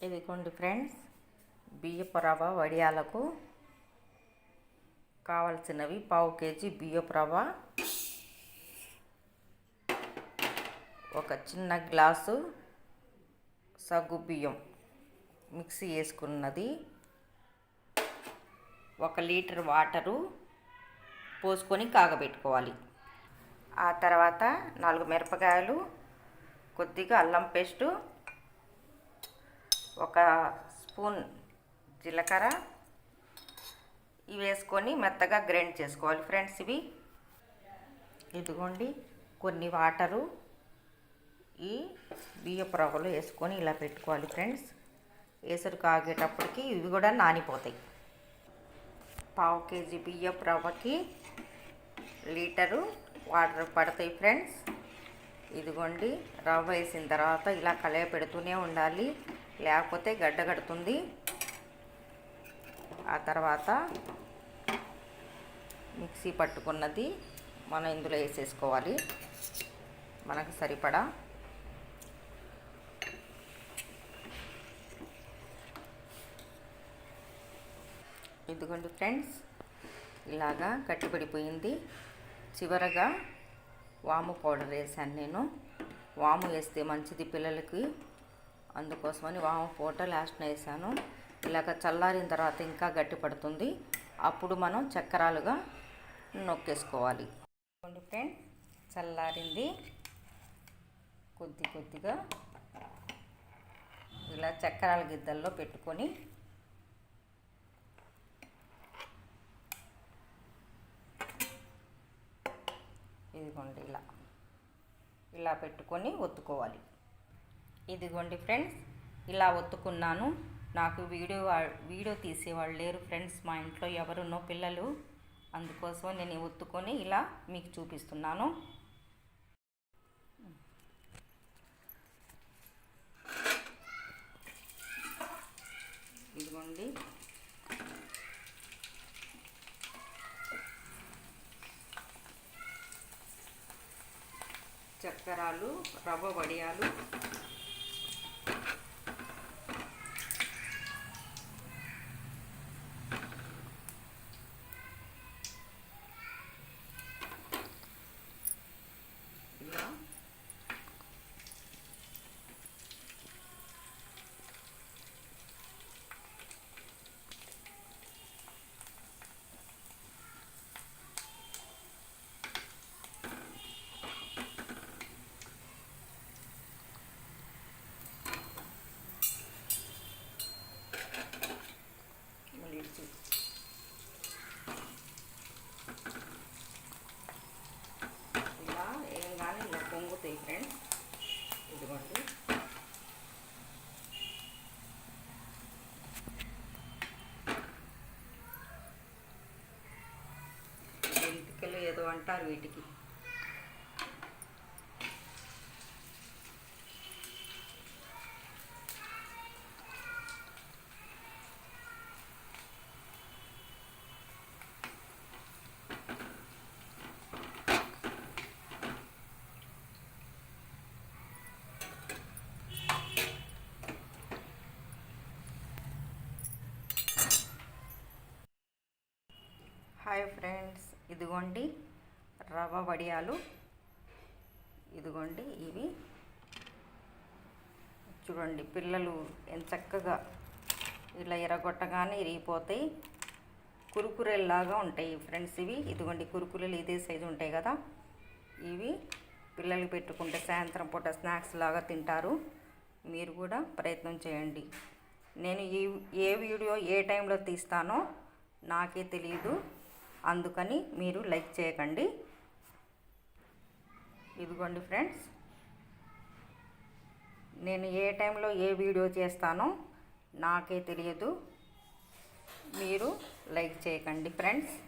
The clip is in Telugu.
ఇదిగోండి ఫ్రెండ్స్ బియ్యపు రవ్వ వడియాలకు కావలసినవి పావు కేజీ బియ్యపు రవ్వ ఒక చిన్న గ్లాసు సగ్గు బియ్యం మిక్సీ వేసుకున్నది ఒక లీటర్ వాటరు పోసుకొని కాగబెట్టుకోవాలి. ఆ తర్వాత నాలుగు మిరపకాయలు కొద్దిగా అల్లం పేస్టు ఒక స్పూన్ జీలకర్ర. ఇవి వేసుకొని మెత్తగా గ్రైండ్ చేసుకోవాలి ఫ్రెండ్స్ ఇవి. ఇదిగోండి కొన్ని వాటరు. ఈ బియ్యపు రవ్వలు వేసుకొని ఇలా పెట్టుకోవాలి ఫ్రెండ్స్. వేసరు కాగేటప్పటికి ఇవి కూడా నానిపోతాయి. పావు కేజీ బియ్యపు రవ్వకి లీటరు వాటర్ పడతాయి ఫ్రెండ్స్. ఇదిగోండి రవ్వ వేసిన తర్వాత ఇలా కలయ పెడుతూనే ఉండాలి. లేకపోతే గడ్డ కడుతుంది. ఆ తర్వాత మిక్సీ పట్టుకున్నది మనం ఇందులో వేసేసుకోవాలి. మనకు సరిపడా. ఇదిగోండి ఫ్రెండ్స్ ఇలాగా కట్టిపడిపోయింది చివరగా వాము పౌడర్ వేసాను నేను. వాము వేస్తే మంచిది పిల్లలకి. అందుకోసమని వాము పూట లాస్ట్ వేసాను. ఇలాగ చల్లారిన తర్వాత ఇంకా గట్టి పడుతుంది. అప్పుడు మనం చక్కరాలుగా నొక్కేసుకోవాలి. ఇదిగోండి చల్లారింది. కొద్ది కొద్దిగా ఇలా చక్కెరాల గిద్దల్లో పెట్టుకొని ఇదిగోండి ఇలా. ఇలా పెట్టుకొని ఒత్తుకోవాలి. ఇదిగోండి ఫ్రెండ్స్ ఇలా ఒత్తుకున్నాను. నాకు వీడియో వీడియో తీసేవాళ్ళు లేరు ఫ్రెండ్స్ మా ఇంట్లో ఎవరున్నో పిల్లలు. అందుకోసం నేను ఒత్తుకొని ఇలా మీకు చూపిస్తున్నాను. ఇదిగోండి. చక్కెరాలు రవ్వ వడియాలు ఇలా మళ్ళీ ఇటు చూడు. ఇలా ఏం కానీ వస్తాయి ఫ్రెండ్స్. ఇదిగోండి. జంతికలు ఏదో అంటారు వీటికి హాయ్ ఫ్రెండ్స్ ఇదిగోండి రవ్వ వడియాలు. ఇదిగోండి ఇవి. చూడండి పిల్లలు ఎంత చక్కగా ఇలా ఎరగొట్టగానే ఇరిగిపోతాయి. కురుకురేలాగా ఉంటాయి ఫ్రెండ్స్ ఇవి. ఇదిగోండి కురుకురేలు ఇదే సైజు ఉంటాయి కదా. ఇవి పిల్లలకి పెట్టుకుంటే సాయంత్రం పూట స్నాక్స్ లాగా తింటారు. మీరు కూడా ప్రయత్నం చేయండి. నేను ఈ ఏ వీడియో ఏ టైంలో తీస్తానో నాకే తెలియదు అందుకని మీరు లైక్ చేయకండి. ఇదిగోండి ఫ్రెండ్స్. నేను ఏ టైంలో ఏ వీడియో చేస్తానో నాకే తెలియదు. మీరు లైక్ చేయకండి ఫ్రెండ్స్.